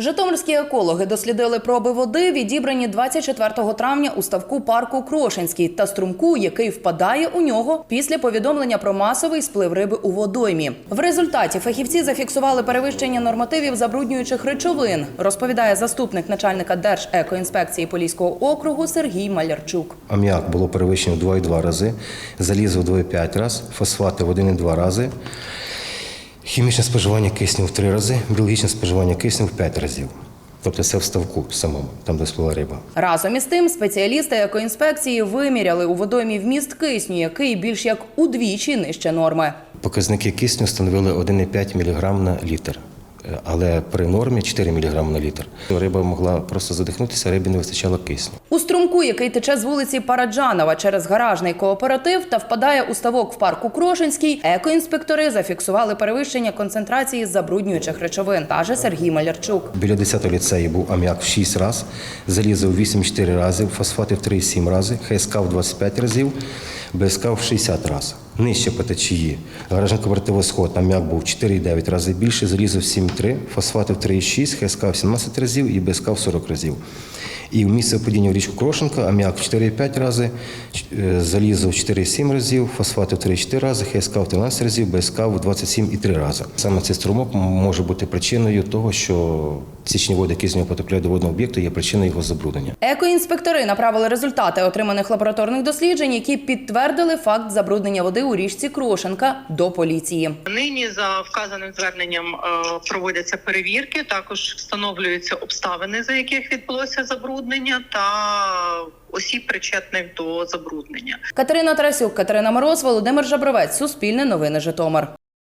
Житомирські екологи дослідили проби води, відібрані 24 травня у ставку парку Крошинський та струмку, який впадає у нього після повідомлення про масовий сплив риби у водоймі. В результаті фахівці зафіксували перевищення нормативів забруднюючих речовин, розповідає заступник начальника Держекоінспекції Поліського округу Сергій Малярчук. Аміак було перевищено в 2,2 рази, залізо в 2,5 рази, фосфати в 1,2 рази, хімічне споживання кисню в три рази, біологічне споживання кисню в п'ять разів. Тобто це в ставку самому, там де сплила риба. Разом із тим, спеціалісти екоінспекції виміряли у водоймі вміст кисню, який більш як удвічі нижче норми. Показники кисню становили 1,5 мг на літр, але при нормі 4 мг на літр. Риба могла просто задихнутися, рибі не вистачало кисню. У струмку, який тече з вулиці Параджанова через гаражний кооператив та впадає у ставок в парку Крошинський, екоінспектори зафіксували перевищення концентрації забруднюючих речовин, каже Сергій Малярчук. Біля 10-го ліцею був аміак в 6 разів, залізо в 8-4 рази, фосфати в 3,7 рази, ХСК в 25 разів, БСК в 60 разів. Нижче по течії. Гаражний кооператив «Сход» аміак був в 4,9 рази більше, залізо в 7,3, фосфати в 3,6, ХСК в 17 разів і БСК в 40 разів. І в місце падіння в річку Крошенка аміак в 4,5 рази, е, залізо в 4,7 разів, фосфати в 3,4 рази, ХСК в 13 разів, БСК в 27,3 рази. Саме цей струмок може бути причиною того, що січні води, які з нього потрапляють до водного об'єкту, є причиною його забруднення. Екоінспектори направили результати отриманих лабораторних досліджень, які підтвердили факт забруднення води у річці Крошенка до поліції. Нині за вказаним зверненням е, проводяться перевірки. Також встановлюються обставини, за яких відбулося забруднення, та осіб причетних до забруднення. Катерина Тарасюк, Катерина Мороз, Володимир Жабровець, Суспільне новини Житомир.